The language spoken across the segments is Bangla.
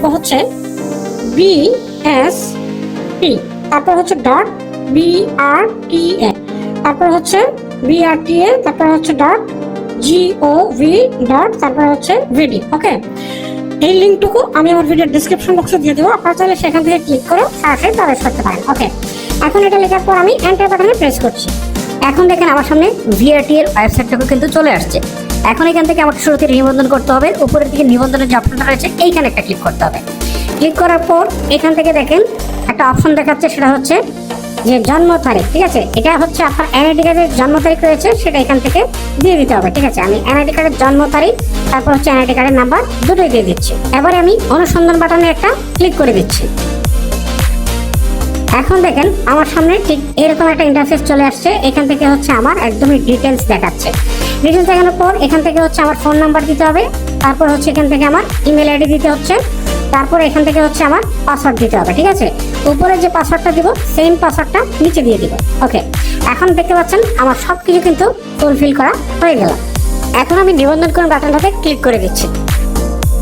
লিখব হচ্ছে বি এস টি তারপর হচ্ছে ডট বি আর টি এ তারপর হচ্ছে বি আর টি এ তারপর হচ্ছে ডট ও ভি ডট তারপর হচ্ছে ভিডি ওকে এই লিঙ্কটুকু আমি আমার ভিডিওর ডিসক্রিপশন বক্সে দিয়ে দেবো, আপনারা চাইলে সেখান থেকে ক্লিক করে সরাসরি প্রবেশ করতে পারেন ওকে এখন এটা লেখার পর আমি এন্টার বাটনে প্রেস করছি। এখন দেখেন আমার সামনে ভিআরটি এর ওয়েবসাইটটাও কিন্তু চলে আসছে। এখন এখান থেকে আমাকে শুরুতে নিবন্ধন করতে হবে। উপরের দিকে নিবন্ধনের যে অপশনটা রয়েছে, এইখানে একটা ক্লিক করতে হবে। ক্লিক করার পর এখান থেকে দেখেন, একটা অপশন দেখাচ্ছে, সেটা হচ্ছে যে জন্ম তারিখ, ঠিক আছে? এটা হচ্ছে আপনার এনআইডি কার্ডের জন্ম তারিখ রয়েছে, সেটা এখান থেকে দিয়ে দিতে হবে, ঠিক আছে? আমি এনআইডি কার্ডের জন্ম তারিখ, তারপর হচ্ছে এনআইডি কার্ডের নাম্বার দুটোই দিয়ে দিচ্ছি। এবারে আমি অনুসন্ধান বাটনে একটা ক্লিক করে দিচ্ছি। এখন দেখেন, আমার সামনে ঠিক এরকম একটা ইন্টারফেস চলে আসছে, এখান থেকে হচ্ছে আমার একদমই ডিটেলস দেখাচ্ছে। ডিটেলস দেখানোর পর এখান থেকে হচ্ছে আমার ফোন নাম্বার দিতে হবে। তারপর হচ্ছে এখান থেকে আমার ইমেল আইডি দিতে হচ্ছে। তারপর এখান থেকে হচ্ছে আমার পাসওয়ার্ড দিতে হবে, ঠিক আছে? উপরে যে পাসওয়ার্ডটা দিব সেম পাসওয়ার্ডটা নিচে দিয়ে দিব। ওকে এখন দেখতে পাচ্ছেন আমার সব কিছু কিন্তু ফুলফিল করা হয়ে গেল। এখন আমি নিবন্ধন করে বাটনটাতে ক্লিক করে দিচ্ছি।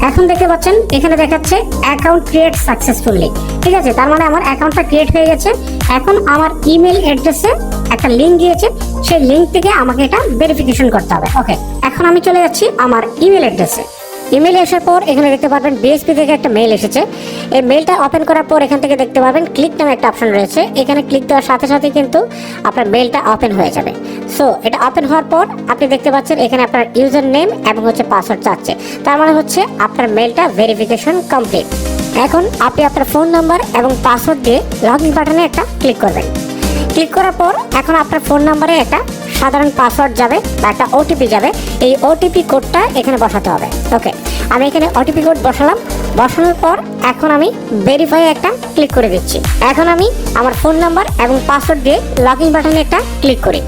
এখন দেখতে পাচ্ছেন, এখানে দেখাচ্ছে অ্যাকাউন্ট ক্রিয়েট সাকসেসফুলি ঠিক আছে, তার মানে আমার অ্যাকাউন্টটা ক্রিয়েট হয়ে গেছে। এখন আমার ইমেল অ্যাড্রেসে একটা লিঙ্ক দিয়েছে। সেই লিঙ্ক থেকে আমাকে এটা ভেরিফিকেশন করতে হবে। ওকে এখন আমি চলে যাচ্ছি আমার ইমেল অ্যাড্রেসে ইমেল আসার পর এখানে দেখতে পারবেন বিএসপি থেকে একটা মেল এসেছে। এই মেলটা ওপেন করার পর এখান থেকে দেখতে পাবেন ক্লিক নামে একটা অপশন রয়েছে। এখানে ক্লিক দেওয়ার সাথে সাথে কিন্তু আপনার মেলটা ওপেন হয়ে যাবে। সো এটা ওপেন হওয়ার পর আপনি দেখতে পাচ্ছেন এখানে আপনার ইউজার নেম এবং হচ্ছে পাসওয়ার্ড চাচ্ছে। তার মানে হচ্ছে আপনার মেলটা ভেরিফিকেশন কমপ্লিট এখন আপনি আপনার ফোন নাম্বার এবং পাসওয়ার্ড দিয়ে লগ ইন বাটনে একটা ক্লিক করবেন। ক্লিক করার পর এখন আপনার ফোন নাম্বারে একটা সাধারণ পাসওয়ার্ড যাবে বা একটা ওটিপি যাবে, এই ওটিপি কোডটা এখানে বসাতে হবে। ওকে আমি এখানে ওটিপি কোড বসালাম। বসানোর পর এখন আমি ভেরিফাই একটা ক্লিক করে দিচ্ছি। এখন আমি আমার ফোন নাম্বার এবং পাসওয়ার্ড দিয়ে লগ ইন বাটনে একটা ক্লিক করি।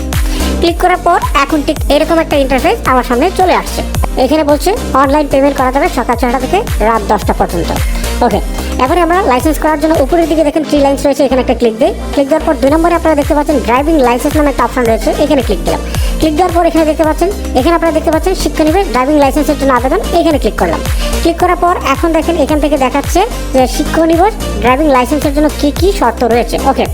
ক্লিক করার পর এখন ঠিক এরকম একটা ইন্টারফেস আমার সামনে চলে আসছে। এখানে বলছে অনলাইন পেমেন্ট করা যাবে সকাল ছটা থেকে রাত দশটা পর্যন্ত। ওকে এবারে আমরা লাইসেন্স করার জন্য উপরের দিকে দেখেন থ্রি লাইন্স রয়েছে, এখানে একটা ক্লিক দিই। ক্লিক দেওয়ার পর দুই নম্বরে আপনারা দেখতে পাচ্ছেন ড্রাইভিং লাইসেন্স নামে একটা অপশন রয়েছে, এখানে ক্লিক দিলাম। ক্লিক দেওয়ার পর এখানে দেখতে পাচ্ছেন, এখানে আপনারা দেখতে পাচ্ছেন শিক্ষানিবেশ ড্রাইভিং লাইসেন্সের জন্য আবেদন, এখানে ক্লিক করলাম। ক্লিক করার পর এখন দেখেন এখান থেকে দেখাচ্ছে যে শিক্ষানিবাস ড্রাইভিং লাইসেন্সের জন্য কি কি শর্ত রয়েছে। ওকে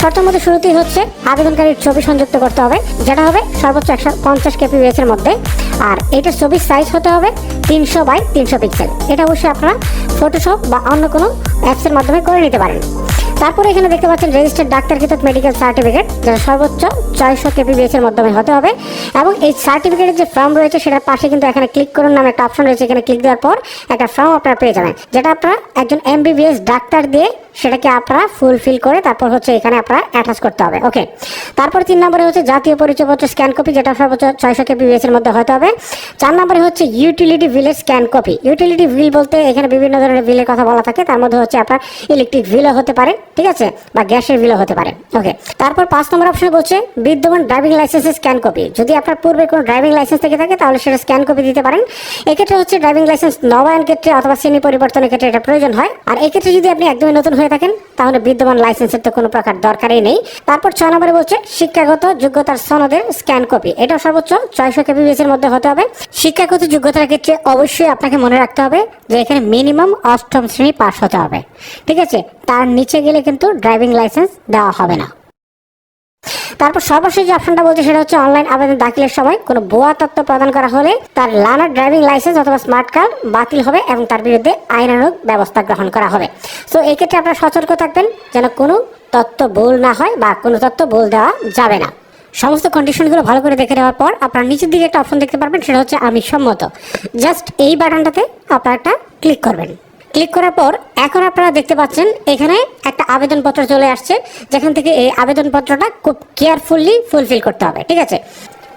শর্তের মধ্যে শুরুতেই হচ্ছে আবেদনকারীর ছবি সংযুক্ত করতে হবে, যেটা হবে সর্বোচ্চ একশো পঞ্চাশ কেপিএস এর মধ্যে। আর এটার ছবির সাইজ হতে হবে তিনশো বাই তিনশো পিক্সেল এটা অবশ্যই আপনারা ফটোশপ বা অন্য কোনো অ্যাপসের মাধ্যমে করে নিতে পারেন। তারপরে এখানে দেখতে পাচ্ছেন রেজিস্টার্ড ডাক্তার কৃতক মেডিকেল সার্টিফিকেট যেটা সর্বোচ্চ ছয়শো কেপিবিএস এর মাধ্যমে হতে হবে। এবং এই সার্টিফিকেটের যে ফর্ম রয়েছে, সেটার পাশে কিন্তু এখানে ক্লিক করুন, নামে একটা অপশন রয়েছে। এখানে ক্লিক দেওয়ার পর একটা ফর্ম আপনারা পেয়ে যাবেন, যেটা আপনারা একজন এমবিবিএস ডাক্তার দিয়ে সেটাকে আপনারা ফুলফিল করে তারপর হচ্ছে এখানে আপনারা অ্যাটাচ করতে হবে। ওকে তারপর তিন নম্বরে হচ্ছে জাতীয় পরিচয়পত্র স্ক্যান কপি যেটা সর্বোচ্চ ছয়শো কেপিবিএস এর মধ্যে হতে হবে। চার নম্বরে হচ্ছে ইউটিলিটি বিলের স্ক্যান কপি ইউটিলিটি বিল বলতে এখানে বিভিন্ন ধরনের বিলের কথা বলা থাকে। তার মধ্যে হচ্ছে আপনার ইলেকট্রিক বিলও হতে পারে, ঠিক আছে? বা গ্যাসের বিলও হতে পারে। ওকে তারপর পাঁচ নম্বর অপশন বলছে বিদ্যমান ড্রাইভিং লাইসেন্সের স্ক্যান কপি যদি আপনার পূর্বে কোনো ড্রাইভিং লাইসেন্স থেকে থাকে, তাহলে সেটা স্ক্যান কপি দিতে পারেন। এক্ষেত্রে হচ্ছে ড্রাইভিং লাইসেন্স নবায়ন ক্ষেত্রে অথবা শ্রেণি পরিবর্তনের ক্ষেত্রে এটা প্রয়োজন হয়। আর এক্ষেত্রে যদি আপনি একদমই নতুন হয়ে থাকেন, তাহলে বিদ্যমান লাইসেন্সের তো কোনো প্রকার দরকারই নেই। তারপর ছয় নম্বরে বলছে, শিক্ষাগত যোগ্যতার সনদের স্ক্যান কপি এটা সর্বোচ্চ ছয়শো কেবিএস এর মধ্যে হতে হবে। শিক্ষাগত যোগ্যতার ক্ষেত্রে অবশ্যই আপনাকে মনে রাখতে হবে যে এখানে মিনিমাম অষ্টম শ্রেণি পাস হতে হবে। ঠিক আছে? তার নিচে গেলে কিন্তু ড্রাইভিং লাইসেন্স দেওয়া হবে না। তারপর সর্বশেষ যে অপশনটা বলছে সেটা হচ্ছে অনলাইন আবেদন দাখিলের সময় কোনো ভুয়া তথ্য প্রদান করা হলে তার লার্নার ড্রাইভিং লাইসেন্স অথবা স্মার্ট কার্ড বাতিল হবে এবং তার বিরুদ্ধে আইনানুগ ব্যবস্থা গ্রহণ করা হবে। সো এক্ষেত্রে আপনারা সতর্ক থাকবেন যেন কোনো তথ্য ভুল না হয় বা কোনো তথ্য ভুল দেওয়া যাবে না। সমস্ত কন্ডিশনগুলো ভালো করে দেখে নেওয়ার পর আপনার নিচের দিকে একটা অপশন দেখতে পারবেন, সেটা হচ্ছে আমি সম্মত। জাস্ট এই বাটনটাতে আপনারা একটা ক্লিক করবেন। ক্লিক করার পর এখন আপনারা দেখতে পাচ্ছেন এখানে একটা আবেদনপত্র চলে আসছে, যেখান থেকে এই আবেদনপত্রটা খুব কেয়ারফুলি ফুলফিল করতে হবে, ঠিক আছে?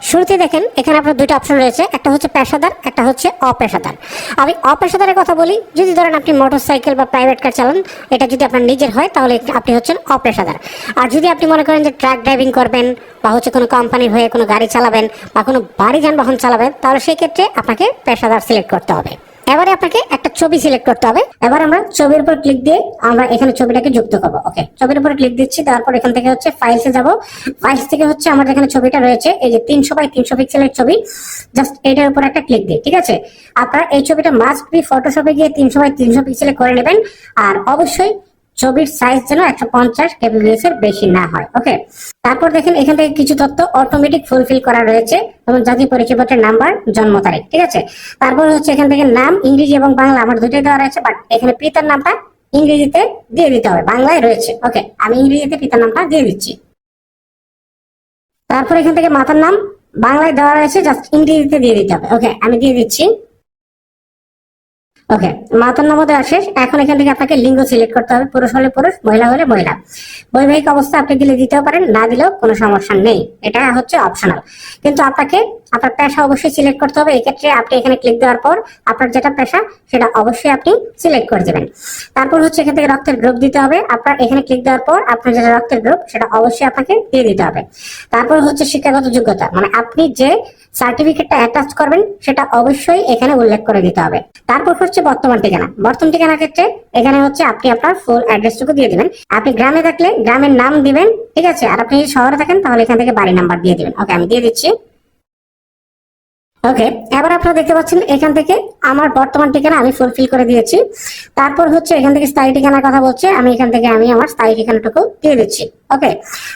শুরুতে দেখেন, এখানে আপনার দুইটা অপশন রয়েছে, একটা হচ্ছে পেশাদার, একটা হচ্ছে অপেশাদার। আমি অপেশাদারের কথা বলি, যদি ধরেন আপনি মোটরসাইকেল বা প্রাইভেট কার চালান, এটা যদি আপনার নিজের হয়, তাহলে আপনি হচ্ছেন অপেশাদার। আর যদি আপনি মনে করেন যে ট্রাক ড্রাইভিং করবেন, বা হচ্ছে কোনো কোম্পানির হয়ে কোনো গাড়ি চালাবেন, বা কোনো বাড়ি যানবাহন চালাবেন, তাহলে সেই ক্ষেত্রে আপনাকে পেশাদার সিলেক্ট করতে হবে। এবারে আপনাকে একটা ছবি সিলেক্ট করতে হবে। এবার আমরা ছবির উপর ক্লিক দিয়ে আমরা এখানে ছবিটাকে যুক্ত করব ওকে ছবির উপর ক্লিক দিচ্ছি তারপর এখান থেকে হচ্ছে ফাইলসে যাব। ফাইলস থেকে হচ্ছে আমার এখানে ছবিটা রয়েছে, এই যে তিনশো বাই তিনশো পিক্সেলের ছবি জাস্ট এটার উপর একটা ক্লিক দিই, ঠিক আছে? আপনারা এই ছবিটা মাস্ট বি ফটোশপে গিয়ে তিনশো বাই তিনশো পিক্সেলে করে নেবেন। আর অবশ্যই ছবির সাইজ যেন একশো পঞ্চাশ কেবিএস এর বেশি না হয় ওকে তারপর দেখেন এখান থেকে কিছু তথ্য অটোমেটিক ফুলফিল করা রয়েছে এবং জাতীয় পরিচয়পত্রের নাম্বার জন্ম তারিখ, ঠিক আছে? তারপর হচ্ছে এখান থেকে নাম, ইংরেজি এবং বাংলা আমার দুটোই দেওয়া রয়েছে বাট এখানে পিতার নামটা ইংরেজিতে দিয়ে দিতে হবে, বাংলায় রয়েছে ওকে আমি ইংরেজিতে পিতার নামটা দিয়ে দিচ্ছি। তারপর এখান থেকে মাতার নাম, বাংলায় দেওয়া রয়েছে জাস্ট ইংরেজিতে দিয়ে দিতে হবে ওকে আমি দিয়ে দিচ্ছি। ওকে মাতার দেওয়া শেষ এখন এখান থেকে আপনাকে লিঙ্গ সিলেক্ট করতে হবে, পুরুষ হলে পুরুষ, মহিলা হলে মহিলা। বৈবাহিক অবস্থা আপনি দিলে দিতেও পারেন, না দিলেও কোনো সমস্যা নেই। এটা হচ্ছে অপশনাল কিন্তু আপনাকে, আপনার পেশা অবশ্যই সিলেক্ট করতে হবে। এক্ষেত্রে আপনি এখানে ক্লিক দেওয়ার পর আপনার যেটা পেশা, সেটা অবশ্যই আপনি সিলেক্ট করে দেবেন। তারপর হচ্ছে এখান থেকে রক্তের গ্রুপ দিতে হবে। আপনার এখানে ক্লিক দেওয়ার পর আপনার যেটা রক্তের গ্রুপ সেটা অবশ্যই আপনাকে দিয়ে দিতে হবে। তারপর হচ্ছে শিক্ষাগত যোগ্যতা। মানে আপনি যে সার্টিফিকেটটা অ্যাটাচ করবেন, সেটা অবশ্যই এখানে উল্লেখ করে দিতে হবে। তারপর হচ্ছে বর্তমান ঠিকানা। বর্তমান ঠিকানা ক্ষেত্রে এখানে হচ্ছে আপনি আপনার ফুল অ্যাড্রেসটুকু দিয়ে দিবেন। আপনি গ্রামে থাকলে গ্রামের নাম দিবেন, ঠিক আছে? আর আপনি যদি শহরে থাকেন, তাহলে এখান থেকে বাড়ি নাম্বার দিয়ে দিবেন। ওকে আমি দিয়ে দিচ্ছি। ওকে এবার আপনারা দেখতে পাচ্ছেন এখান থেকে আমার বর্তমান ঠিকানা আমি ফুলফিল করে দিয়েছি। তারপর হচ্ছে এখান থেকে স্থায়ী ঠিকানার কথা বলছে, আমি এখান থেকে আমি আমার স্থায়ী ঠিকানাটুকু দিয়ে দিচ্ছি। ওকে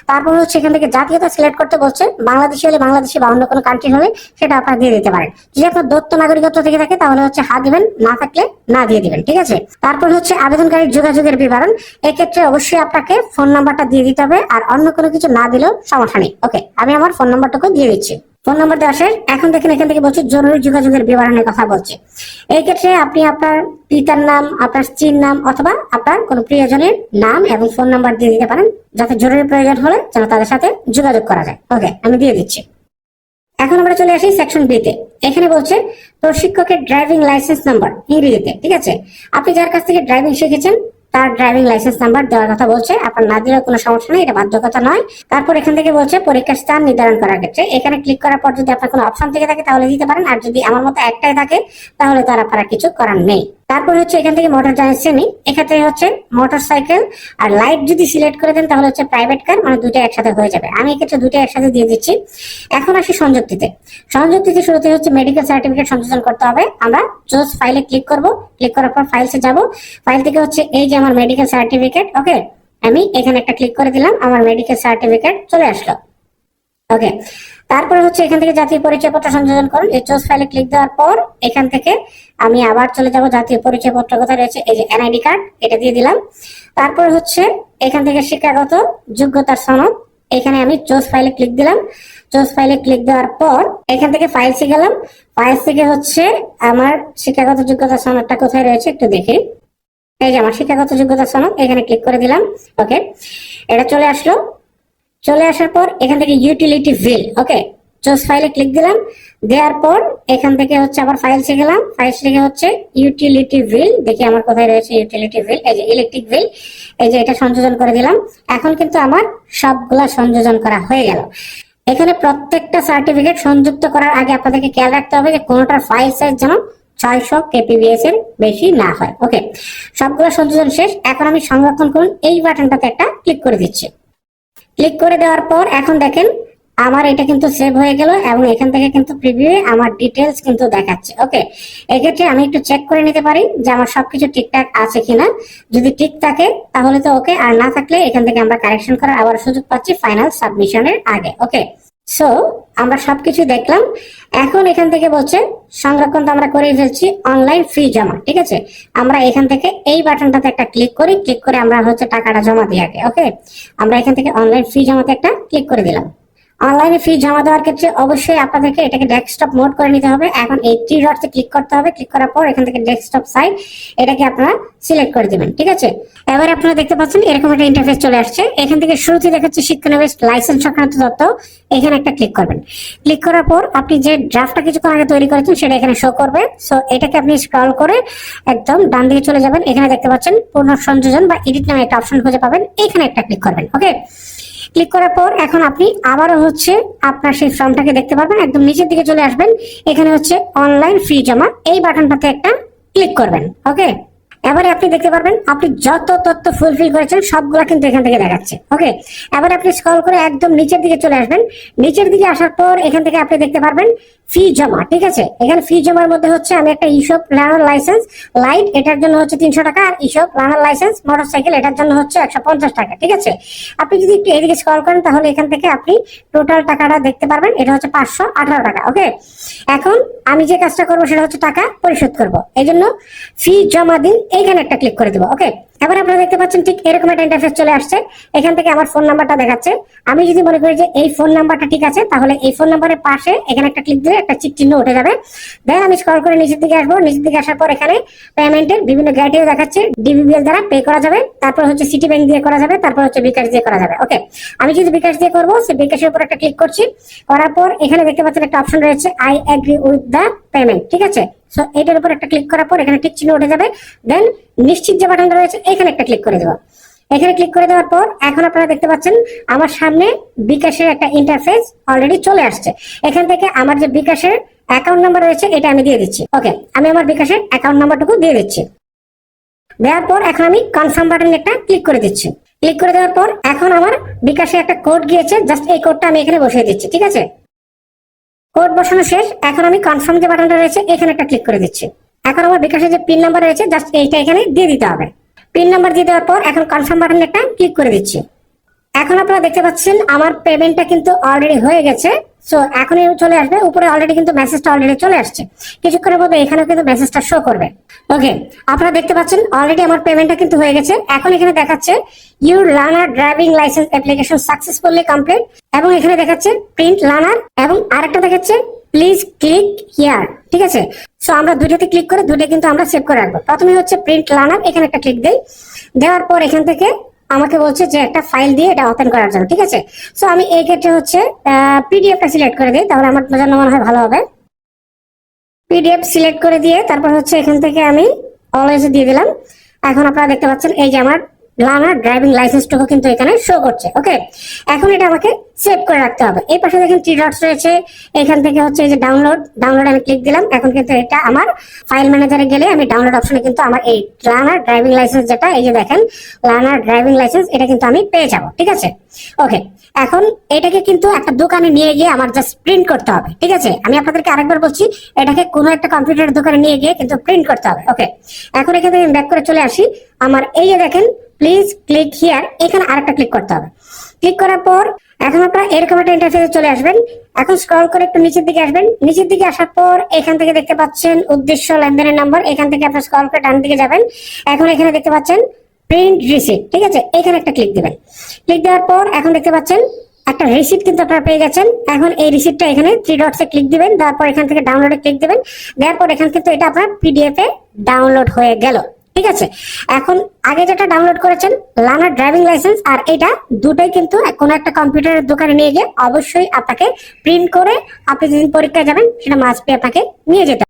তারপর হচ্ছে এখান থেকে জাতীয়তা সিলেক্ট করতে বলছে, বাংলাদেশি হলে বাংলাদেশি বা অন্য কোনো কান্ট্রি হলে সেটা আপনারা দিয়ে দিতে পারেন। যদি আপনার দত্ত নাগরিকত্ব থেকে থাকে, তাহলে হচ্ছে হা দিবেন, না থাকলে না দিয়ে দিবেন, ঠিক আছে? তারপর হচ্ছে আবেদনকারীর যোগাযোগের বিবরণ, এক্ষেত্রে অবশ্যই আপনাকে ফোন নাম্বারটা দিয়ে দিতে হবে, আর অন্য কোনো কিছু না দিলেও সমস্যা নেই। ওকে আমি আমার ফোন নাম্বারটুকু দিয়ে দিচ্ছি। ফোন নাম্বার দেওয়া শেষ। এখন দেখেন, এখান থেকে বলছে, জরুরি যোগাযোগের বিবরণের কথা বলছে। এই ক্ষেত্রে আপনি আপনার পিতার নাম, আপনার স্ত্রীর নাম অথবা আপনার কোনো প্রিয়জনের নাম এবং ফোন নাম্বার দিয়ে দিতে পারেন, যাতে জরুরি প্রয়োজন হলে যেন তাদের সাথে যোগাযোগ করা যায়। ওকে, আমি দিয়ে দিচ্ছি। এখন আমরা চলে আসি সেকশন বি তে। এখানে বলছে, প্রশিক্ষকের ড্রাইভিং লাইসেন্স নাম্বার ইংরেজিতে, ঠিক আছে? আপনি যার কাছ থেকে ড্রাইভিং শিখেছেন তার ড্রাইভিং লাইসেন্স নাম্বার দেওয়ার কথা বলছে। আপনার না দিলেও কোনো সমস্যা নেই, এটা বাধ্যকতা নয়। তারপর এখান থেকে বলছে, পরীক্ষার স্থান নির্ধারণ করার ক্ষেত্রে। এখানে ক্লিক করার পর যদি আপনার কোনো অপশন থেকে থাকে, তাহলে দিতে পারেন। আর যদি আমার মতো একটাই থাকে, তাহলে তার আপনারা কিছু করার নেই। তারপর হচ্ছে এখান থেকে মোটর যানের শ্রেণি এক্ষেত্রে হচ্ছে মোটর সাইকেল আর লাইট যদি সিলেক্ট করে দেন, তাহলে হচ্ছে প্রাইভেট কার মানে দুটো একসাথে হয়ে যাবে। আমি এক্ষেত্রে দুটো একসাথে দিয়ে দিচ্ছি। এখন আসি সংযুক্তিতে। সংযুক্তিতে শুরুতে হচ্ছে মেডিকেল সার্টিফিকেট সংযোজন করতে হবে। আমরা চোজ ফাইলে ক্লিক করব। ক্লিক করার পর ফাইলসে যাব। ফাইল থেকে হচ্ছে এই যে আমার মেডিকেল সার্টিফিকেট ওকে আমি এখানে একটা ক্লিক করে দিলাম। আমার মেডিকেল সার্টিফিকেট চলে আসলো। ওকে তারপরে হচ্ছে এখান থেকে জাতীয় পরিচয়পত্র সংযোজন করুন। এই চোজ ফাইলে ক্লিক দেওয়ার পর এখান থেকে আমি আবার চলে যাব জাতীয় পরিচয়পত্র কোথায় রয়েছে, এই যে এনআইডি কার্ড এটা দিয়ে দিলাম। তারপর হচ্ছে এখান থেকে শিক্ষাগত যোগ্যতার সনদ, এখানে আমি চোজ ফাইলে ক্লিক দিলাম। চোজ ফাইলে ক্লিক দেওয়ার পর এখান থেকে ফাইলসে গেলাম। ফাইলস থেকে হচ্ছে আমার শিক্ষাগত যোগ্যতার সনদটা কোথায় রয়েছে একটু দেখি। এই যে আমার শিক্ষাগত যোগ্যতা সনদ, এখানে ক্লিক করে দিলাম। ওকে এটা চলে আসলো। চলে আসার পর এখান থেকে ইউটিলিটি বিল ওকে চোজ ফাইলে ক্লিক দিলাম, দেওয়ার পর এখান থেকে হচ্ছে আবার ফাইলসে গেলাম ফাইল থেকে হচ্ছে ইউটিলিটি বিল দেখি আমার কোথায় রয়েছে ইউটিলিটি বিল এই যে ইলেকট্রিক বিল এই যে এটা সংযোজন করে দিলাম। এখন কিন্তু আমার সবগুলা সংযোজন করা হয়ে গেল। এখানে প্রত্যেকটা সার্টিফিকেট সংযুক্ত করার আগে আপনাদেরকে খেয়াল রাখতে হবে যে কোনোটার ফাইল সাইজ যেন ছয়শো কেপিবিএস এর বেশি না হয় ওকে সবগুলো সংযোজন শেষ, এখন আমি সংরক্ষণ করুন, এই বাটনটাতে একটা ক্লিক করে দিচ্ছি। ক্লিক করে দেওয়ার পর এখন দেখেন আমার এটা কিন্তু সেভ হয়ে গেল এবং এখান থেকে কিন্তু প্রিভিউ আমার ডিটেলস কিন্তু দেখাচ্ছে। ওকে এক্ষেত্রে আমি একটু চেক করে নিতে পারি যে আমার সবকিছু ঠিকঠাক আছে কিনা। যদি ঠিক থাকে, তাহলে তো ওকে আর না থাকলে এখান থেকে আমরা কারেকশন করার আবার সুযোগ পাচ্ছি ফাইনাল সাবমিশনের আগে। ওকে সো আমরা সবকিছু দেখলাম। এখন এখান থেকে বলছে, সংরক্ষণ তো আমরা করে ফেলছি অনলাইন ফ্রি জমা, ঠিক আছে? আমরা এখান থেকে এই বাটনটাতে একটা ক্লিক করি ক্লিক করে আমরা হচ্ছে টাকাটা জমা দিয়ে আগে ওকে আমরা এখান থেকে অনলাইন ফ্রি জমাতে একটা ক্লিক করে দিলাম। অনলাইনে ফি জমা দেওয়ার ক্ষেত্রে অবশ্যই আপনাদেরকে এটাকে ডেস্কটপ মোড করে নিতে হবে। এখন এই থ্রি ডটসে ক্লিক করতে হবে। ক্লিক করার পর এখান থেকে ডেস্কটপ সাইট এটাকে আপনারা সিলেক্ট করে দিবেন, ঠিক আছে? এবার আপনারা দেখতে পাচ্ছেন এরকম একটা ইন্টারফেস চলে আসছে। এখান থেকে শুরুতে দেখাচ্ছে শিক্ষানবিশ লাইসেন্স সংক্রান্ত তথ্য। এখানে একটা ক্লিক করবেন। ক্লিক করার পর আপনি যে ড্রাফটটা কিছুক্ষণ আগে তৈরি করেছেন সেটা এখানে শো করবে। সো এটাকে আপনি স্ক্রল করে একদম ডান দিকে চলে যাবেন। এখানে দেখতে পাচ্ছেন পূর্ণ সংযোজন বা এডিট নামে একটা অপশন খুঁজে পাবেন। এখানে একটা ক্লিক করবেন ওকে ক্লিক করার পর এখন আপনি আবারও হচ্ছে আপনার সেই ফর্মটাকে দেখতে পারবেন, একদম নিচের দিকে চলে আসবেন। এখানে হচ্ছে অনলাইন ফি জমা। এই বাটনটাতে একটা ক্লিক করবেন ওকে এবারে আপনি দেখতে পারবেন, আপনি যত তথ্য ফুলফিল করেছেন, সবগুলো কিন্তু এখান থেকে দেখাচ্ছে ওকে এবারে আপনি স্ক্রল করে একদম নিচের দিকে চলে আসবেন। নিচের দিকে আসার পর এখান থেকে আপনি দেখতে পারবেন ফি জমা, ঠিক আছে? এখানে ফি জমার মধ্যে হচ্ছে আমি একটা ইসব লার্নার লাইসেন্স লাইট এটার জন্য হচ্ছে তিনশো টাকা, আর ইসব লার্নার লাইসেন্স মোটরসাইকেল এটার জন্য হচ্ছে একশো পঞ্চাশ টাকা, ঠিক আছে? আপনি যদি একটু এদিকে স্ক্রল করেন, তাহলে এখান থেকে আপনি টোটাল টাকাটা দেখতে পারবেন, এটা হচ্ছে পাঁচশো আঠারো টাকা ওকে এখন আমি যে কাজটা করব, সেটা হচ্ছে টাকা পরিশোধ করব। এই জন্য ফি জমা দিন এইখানে একটা ক্লিক করে দেবো ওকে এবার আপনারা দেখতে পাচ্ছেন ঠিক এরকম একটা ইন্টারফেস চলে আসছে। এখান থেকে আমার ফোন নাম্বারটা দেখাচ্ছে। আমি যদি মনে করি যে এই ফোন নাম্বারটা ঠিক আছে, তাহলে এই ফোন নাম্বারের পাশে এখানে একটা ক্লিক দিলে একটা চিক চিহ্ন উঠে যাবে। দেন আমি স্ক্রল করে নিচের দিকে আসব। নিচের দিকে আসার পর এখানে পেমেন্টের বিভিন্ন গ্যাটিও দেখাচ্ছে। ডিবিবিএল দ্বারা পে করা যাবে। তারপর হচ্ছে সিটি ব্যাংক দিয়ে করা যাবে। তারপর হচ্ছে বিকাশ দিয়ে করা যাবে। ওকে আমি যদি বিকাশ দিয়ে করব সে বিকাশের উপর একটা ক্লিক করছি। করার পর এখানে দেখতে পাচ্ছেন একটা অপশন রয়েছে I agree with the payment ঠিক আছে? সো এটার উপর একটা ক্লিক করার পর এখানে টিক চিহ্ন উঠে যাবে। দেন নিশ্চিত যে বাটনটা রয়েছে, এখানে একটা ক্লিক করে দেবো এখানে ক্লিক করে দেওয়ার পর এখন আপনারা দেখতে পাচ্ছেন, আমার সামনে বিকাশের একটা ইন্টারফেস অলরেডি চলে আসছে। এখান থেকে আমার যে বিকাশের অ্যাকাউন্ট নাম্বার রয়েছে, এটা আমি দিয়ে দিচ্ছি। ওকে আমি আমার বিকাশের অ্যাকাউন্ট নাম্বারটুকু দিয়ে দিচ্ছি। দেওয়ার পর এখন আমি কনফার্ম বাটন একটা ক্লিক করে দিচ্ছি। ক্লিক করে দেওয়ার পর এখন আমার বিকাশে একটা কোড গিয়েছে জাস্ট এই কোডটা আমি এখানে বসিয়ে দিচ্ছি, ঠিক আছে? কোড বসানো শেষ, এখন আমি কনফার্ম যে বাটনটা রয়েছে, এখানে একটা ক্লিক করে দিচ্ছি। এখন আমার বিকাশের যে পিন নাম্বার রয়েছে জাস্ট এইটা এখানে দিয়ে দিতে হবে। পিন নাম্বার দিয়ে দেওয়ার পর এখন কনফার্ম বাটন একটা ক্লিক করে দিচ্ছি। এখন আপনারা দেখতে পাচ্ছেন, আমার পেমেন্টটা কিন্তু অলরেডি হয়ে গেছে। সো এখনই চলে আসবে, উপরে অলরেডি কিন্তু মেসেজটা অলরেডি চলে আসছে। কিছুক্ষণের মধ্যে এখানেও কিন্তু মেসেজটা শো করবে। ওকে আপনারা দেখতে পাচ্ছেন অলরেডি আমার পেমেন্টটা কিন্তু হয়ে গেছে। এখন এখানে দেখাচ্ছে your learner driving licence application successfully complete এবং এখানে দেখাচ্ছে প্রিন্ট লার্নার এবং আরেকটা দেখাচ্ছে প্লিজ ক্লিক হিয়ার ঠিক আছে? সো আমরা দুটোতে ক্লিক করে দুটো কিন্তু আমরা সেভ করে রাখব। প্রথমে হচ্ছে প্রিন্ট লার্নার এখানে একটা ক্লিক দেই। দেওয়ার পর এখান থেকে আমাকে বলছে যে একটা ফাইল দিয়ে এটা ওপেন করার জন্য, ঠিক আছে? সো আমি এই ক্ষেত্রে হচ্ছে পিডিএফটা সিলেক্ট করে দিই, তাহলে আমার জন্য মনে হয় ভালো হবে। পিডিএফ সিলেক্ট করে দিয়ে তারপর হচ্ছে এখান থেকে আমি অলওয়েজ দিয়ে দিলাম। এখন আপনারা দেখতে পাচ্ছেন, এই যে আমার লার্নার ড্রাইভিং লাইসেন্সটুকু কিন্তু এখানে শো করছে ওকে এখন এটা আমাকে সেভ করে রাখতে হবে। এই পাশে দেখেন থ্রি ডটস রয়েছে, এখান থেকে হচ্ছে এই যে ডাউনলোড ডাউনলোড আমি ক্লিক দিলাম, এখন কিন্তু এটা আমার ফাইল ম্যানেজারে গেলে আমি ডাউনলোড অপশনে কিন্তু আমার এই লার্নার ড্রাইভিং লাইসেন্স যেটা, এই যে দেখেন লার্নার ড্রাইভিং লাইসেন্স এটা কিন্তু আমি পেয়ে যাব, ঠিক আছে? ওকে এখন এটাকে কিন্তু একটা দোকানে নিয়ে গিয়ে আমার জাস্ট প্রিন্ট করতে হবে, ঠিক আছে? আমি আপনাদেরকে আরেকবার বলছি, এটাকে কোনো একটা কম্পিউটার দোকানে নিয়ে গিয়ে কিন্তু প্রিন্ট করতে হবে ওকে এখন এখান থেকে ব্যাক করে চলে আসি, আমার এই যে দেখেন প্লিজ ক্লিক হিয়ার এখানে আরেকটা ক্লিক করতে হবে। ক্লিক করার পর এখন আপনারা এরকম একটা ইন্টারফেসে চলে আসবেন। এখন স্ক্রল করে একটু নিচের দিকে আসবেন। নিচের দিকে আসার পর এখান থেকে দেখতে পাচ্ছেন উদ্দেশ্য লেনদেনের নাম্বার এখান থেকে আপনার স্ক্রল করে ডান দিকে যাবেন। এখন এখানে দেখতে পাচ্ছেন প্রিন্ট রিসিপ্ট ঠিক আছে? এখানে একটা ক্লিক দিবেন। ক্লিক দেওয়ার পর এখন দেখতে পাচ্ছেন একটা রিসিপ্ট কিন্তু আপনারা পেয়ে গেছেন। এখন এই রিসিপ্টটা এখানে থ্রি ডটসে ক্লিক দিবেন। তারপর এখান থেকে ডাউনলোডে ক্লিক দিবেন। দেওয়ার পর এখান কিন্তু এটা আপনার পিডিএফ এ ডাউনলোড হয়ে গেল। ঠিক আছে এখন আগে যেটা ডাউনলোড করেছেন লানার ড্রাইভিং লাইসেন্স আর এটা দুটাই কিন্তু কোনো একটা কম্পিউটারের দোকানে নিয়ে গিয়ে অবশ্যই আপনাকে প্রিন্ট করে আপনি যেদিন পরীক্ষায় যাবেন, সেটা মাস্ট আপনাকে নিয়ে যেতে।